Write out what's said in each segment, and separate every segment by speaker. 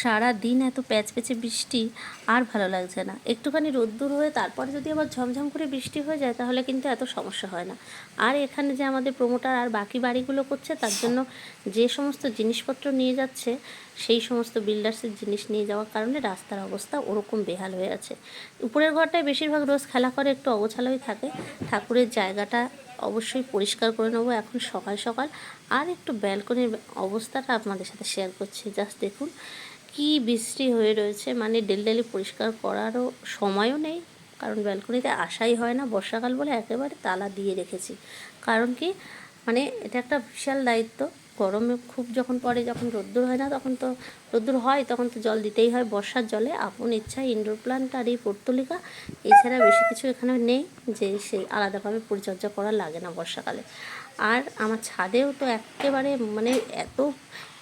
Speaker 1: সারা দিন এত প্যাচ প্যাচে বৃষ্টি আর ভালো লাগছে না। একটুখানি রোদ্দুর হয়ে তারপরে যদি আবার ঝমঝম করে বৃষ্টি হয়ে যায় তাহলে কিন্তু এত সমস্যা হয় না। আর এখানে যে আমাদের প্রমোটার আর বাকি বাড়িগুলো করছে তার জন্য যে সমস্ত জিনিসপত্র নিয়ে যাচ্ছে, সেই সমস্ত বিল্ডার্সের জিনিস নিয়ে যাওয়ার কারণে রাস্তার অবস্থা ওরকম বেহাল হয়ে আছে। উপরের ঘরটায় বেশিরভাগ রোজ খেলা করে, একটু অগোছালোই থাকে। ঠাকুরের জায়গাটা অবশ্যই পরিষ্কার করে নেব এখন সকাল সকাল। আর একটু ব্যালকনির অবস্থাটা আপনাদের সাথে শেয়ার করছি। জাস্ট দেখুন কি বৃষ্টি হয়ে রয়েছে মানে ডেলি পরিষ্কার করারও সময়ও নেই, কারণ ব্যালকনিতে আসাই হয় না। বর্ষাকাল বলে একেবারে তালা দিয়ে রেখেছি। কারণ কি মানে এটা একটা বিশাল দায়িত্ব। গরমে খুব যখন পড়ে, যখন রোদ্দুর হয় না, তখন তো রোদ্দুর হয়, তখন তো জল দিতেই হয় বর্ষার জলে। আপন ইচ্ছা ইনডোর প্লান্ট আর এই পর্তুলিকা এছাড়া বেশি কিছু এখানে নেই যে সেই আলাদাভাবে পরিচর্যা করা লাগে না বর্ষাকালে। আর আমার ছাদেও তো একেবারে মানে এত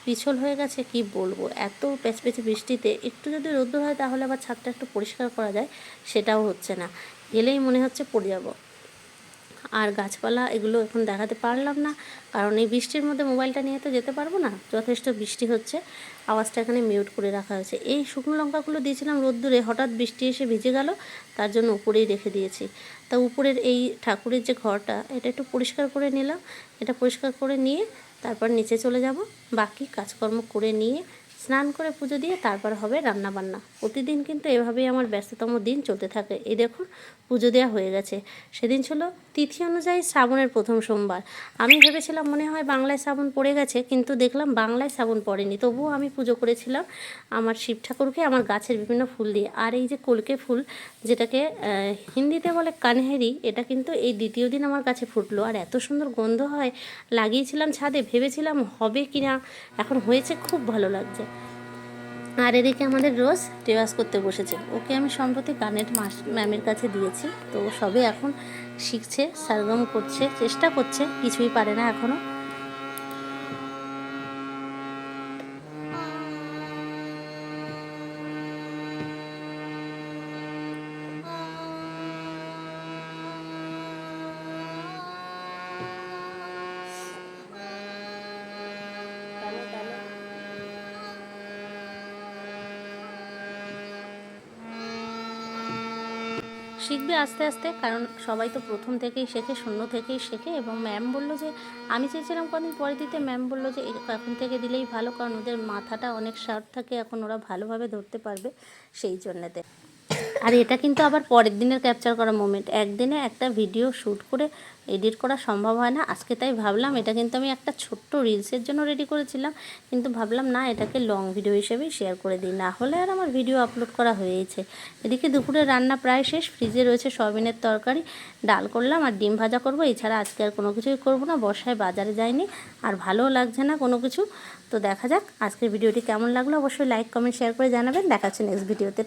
Speaker 1: পিছল হয়ে গেছে, কি বলব? এত প্যাচপ্যাচে বৃষ্টিতে, একটু যদি রোদ্দুর হয় তাহলে আবার ছাদটা একটু পরিষ্কার করা যায়, সেটাও হচ্ছে না। গেলেই মনে হচ্ছে পড়ে যাব। আর গাছপালা এগুলো এখন দেখাতে পারলাম না, কারণ এই বৃষ্টির মধ্যে মোবাইলটা নিয়ে তো যেতে পারব না, যথেষ্ট বৃষ্টি হচ্ছে, আওয়াজটা এখানে মিউট করে রাখা হয়েছে। এই শুকনো লঙ্কাগুলো দিয়েছিলাম রোদ্দুরে, হঠাৎ বৃষ্টি এসে ভিজে গেল, তার জন্য উপরেই রেখে দিয়েছি। তা উপরের এই ঠাকুরের যে ঘরটা, এটা একটু পরিষ্কার করে নিলাম, এটা পরিষ্কার করে নিয়ে তারপর নিচে চলে যাব। বাকি কাজকর্ম করে নিয়ে স্নান করে পুজো দিয়ে তারপর হবে রান্না বান্না প্রতিদিন কিন্তু এভাবেই আমার ব্যস্ততম দিন চলতে থাকে। এই দেখুন, পুজো দেওয়া হয়ে গেছে। সেদিন ছিল তিথি অনুযায়ী শ্রাবণের প্রথম সোমবার। আমি ভেবেছিলাম মনে হয় বাংলায় শ্রাবণ পড়ে গেছে, কিন্তু দেখলাম বাংলায় শ্রাবণ পড়েনি। তবুও আমি পুজো করেছিলাম আমার শিব ঠাকুরকে, আমার গাছের বিভিন্ন ফুল দিয়ে। আর এই যে কলকে ফুল, যেটাকে হিন্দিতে বলে কানহেরি, এটা কিন্তু এই দ্বিতীয় দিন আমার কাছে ফুটলো। আর এত সুন্দর গন্ধ হয়, লাগিয়েছিলাম ছাদে, ভেবেছিলাম হবে কি না এখন হয়েছে, খুব ভালো লাগছে। আর এদিকে আমাদের রোজ রেওয়াজ করতে বসেছে। ওকে আমি সম্প্রতি গানের মাস ম্যামের কাছে দিয়েছি। তো সবে এখন শিখছে, সারগম করছে, চেষ্টা করছে, কিছুই পারে না এখনও শিখবে আস্তে আস্তে, কারণ সবাই তো প্রথম থেকেই শেখে, শূন্য থেকেই শেখে। এবং ম্যাম বলল যে, আমি চেয়েছিলাম কদিন পরে দিতে, ম্যাম বলল যে এখন থেকে দিলেই ভালো, কারণ ওদের মাথাটা অনেক শার্প থাকে, এখন ওরা ভালোভাবে ধরতে পারবে সেই জন্যেতে আর এটা কিন্তু আবার পরের দিনের ক্যাপচার করা মোমেন্ট একদিনে একটা ভিডিও শ্যুট করে এডিট করা সম্ভব হয় না। আজকে তাই ভাবলাম, এটা কিন্তু আমি একটা ছোট্ট রিলসের জন্য রেডি করেছিলাম। কিন্তু ভাবলাম, না, এটাকে লং ভিডিও হিসেবেই শেয়ার করে দিই। না হলে আর আমার ভিডিও আপলোড করা হয়েছে। এদিকে দুপুরে রান্না প্রায় শেষ ফ্রিজে রয়েছে সয়াবিনের তরকারি, ডাল করলাম আর ডিম ভাজা করব। এছাড়া আজকে আর কোনো কিছুই করব না, বর্ষায় বাজারে যায়নি আর ভালোও লাগছে না কোনো কিছু। তো দেখা যাক, আজকের ভিডিওটি কেমন লাগল? অবশ্যই লাইক কমেন্ট শেয়ার করে জানাবেন। দেখা হচ্ছে নেক্সট ভিডিওতে